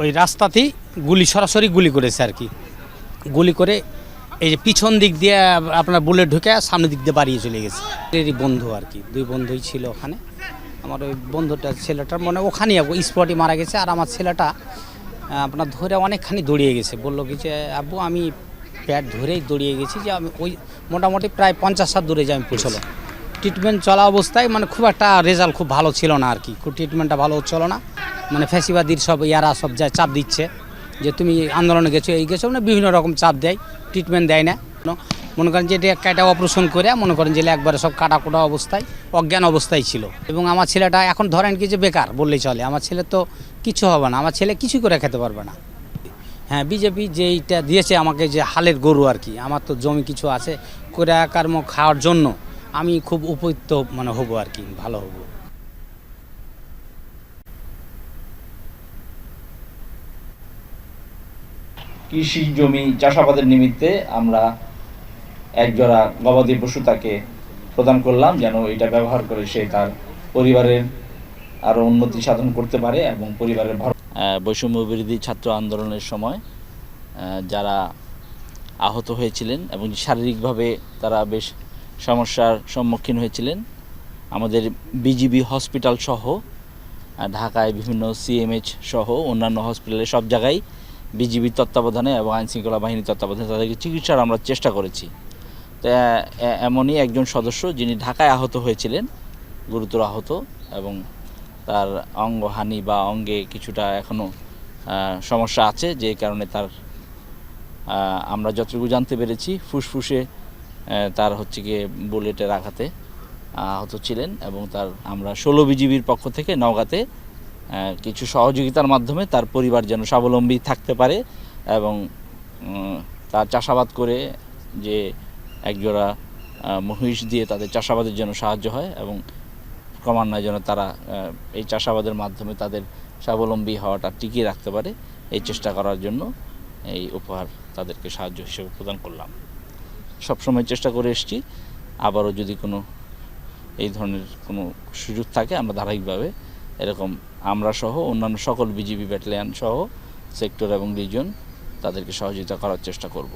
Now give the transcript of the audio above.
ওই রাস্তাতেই গুলি, সরাসরি গুলি করেছে আর কি। গুলি করে এই যে পিছন দিক দিয়ে আপনার বুলেট ঢুকে সামনের দিক দিয়ে বাড়িয়ে চলে গেছে। এরই বন্ধু আর কি, দুই বন্ধুই ছিল ওখানে। আমার ওই বন্ধুটা, ছেলেটার মানে ওখানেই স্পটই মারা গেছে। আর আমার ছেলেটা আপনার ধরে অনেকখানি দৌড়িয়ে গেছে। বলল কি যে আব্বু আমি প্যাড ধরেই দৌড়িয়ে গেছি যে আমি ওই মোটামুটি প্রায় পঞ্চাশ সাত দূরে যে আমি পৌঁছলো ট্রিটমেন্ট চলা অবস্থায় মানে খুব একটা রেজাল্ট খুব ভালো ছিল না আর কি খুব ট্রিটমেন্টটা ভালো হচ্ছিল না। মানে ফ্যাসিবাদীর সব ইয়ারা সব যায় চাপ দিচ্ছে, যে তুমি আন্দোলনে গেছো, এই গেছো মানে বিভিন্ন রকম চাপ দেয় ট্রিটমেন্ট দেয় না। মনে করেন যে এটা অপারেশন করে, মনে করেন যে একবারে সব কাটা কোটা অবস্থায়, অজ্ঞান অবস্থায় ছিল। এবং আমার ছেলেটা এখন ধরেন কি যে বেকার বললেই চলে। আমার ছেলে তো কিছু হবে না। আমার ছেলে কিছু করে খেতে পারবে না। হ্যাঁ বিজেপি যেইটা দিয়েছে আমাকে যে হালের গরু আর কি আমার তো জমি কিছু আছে। করে কর্ম খাওয়ার জন্য আমি খুব উপযুক্ত মানে হব আর কি ভালো হব। কৃষি জমি চাষাবাদের নিমিত্তে আমরা একজোড়া গবাদি পশু তাকে প্রদান করলাম যেন এটা ব্যবহার করে সে তার পরিবারের আরও উন্নতি সাধন করতে পারে এবং পরিবারের বৈষম্য বিরোধী ছাত্র আন্দোলনের সময় আহ, যারা আহত হয়েছিলেন এবং শারীরিকভাবে তারা বেশ সমস্যার সম্মুখীন হয়েছিলেন। আমাদের বিজিবি হসপিটাল সহ ঢাকায় বিভিন্ন সিএমএইচ সহ, অন্যান্য হসপিটালে সব জায়গায় বিজিবির তত্ত্বাবধানে এবং আইনশৃঙ্খলা বাহিনীর তত্ত্বাবধানে তাদেরকে চিকিৎসার আমরা চেষ্টা করেছি। তো এমনই একজন সদস্য যিনি ঢাকায় আহত হয়েছিলেন, গুরুতর আহত এবং তার অঙ্গহানি বা অঙ্গে কিছুটা এখনও সমস্যা আছে, যে কারণে তার আমরা যতটুকু জানতে পেরেছি, ফুসফুসে তার হচ্ছে গিয়ে বুলেটের আঘাতে আহত ছিলেন এবং তার আমরা ষোলো বিজিবির পক্ষ থেকে নওগাঁতে কিছু সহযোগিতার মাধ্যমে তার পরিবার যেন স্বাবলম্বী থাকতে পারে এবং তার চাষাবাদ করে যে একজোড়া মহিষ দিয়ে তাদের চাষাবাদের জন্য সাহায্য হয় এবং ক্রমান্বয়ে যেন তারা এই চাষাবাদের মাধ্যমে তাদের স্বাবলম্বী হওয়াটা টিকিয়ে রাখতে পারে, এই চেষ্টা করার জন্য এই উপহার তাদেরকে সাহায্য হিসেবে প্রদান করলাম। সবসময় চেষ্টা করে এসেছি। আবারও যদি কোনো এই ধরনের কোনো সুযোগ থাকে, আমরা ধারাবাহিকভাবে এরকম আমরা সহ অন্যান্য সকল বিজিবি ব্যাটালিয়ান সহ সেক্টর এবং রিজন তাদেরকে সহযোগিতা করার চেষ্টা করব।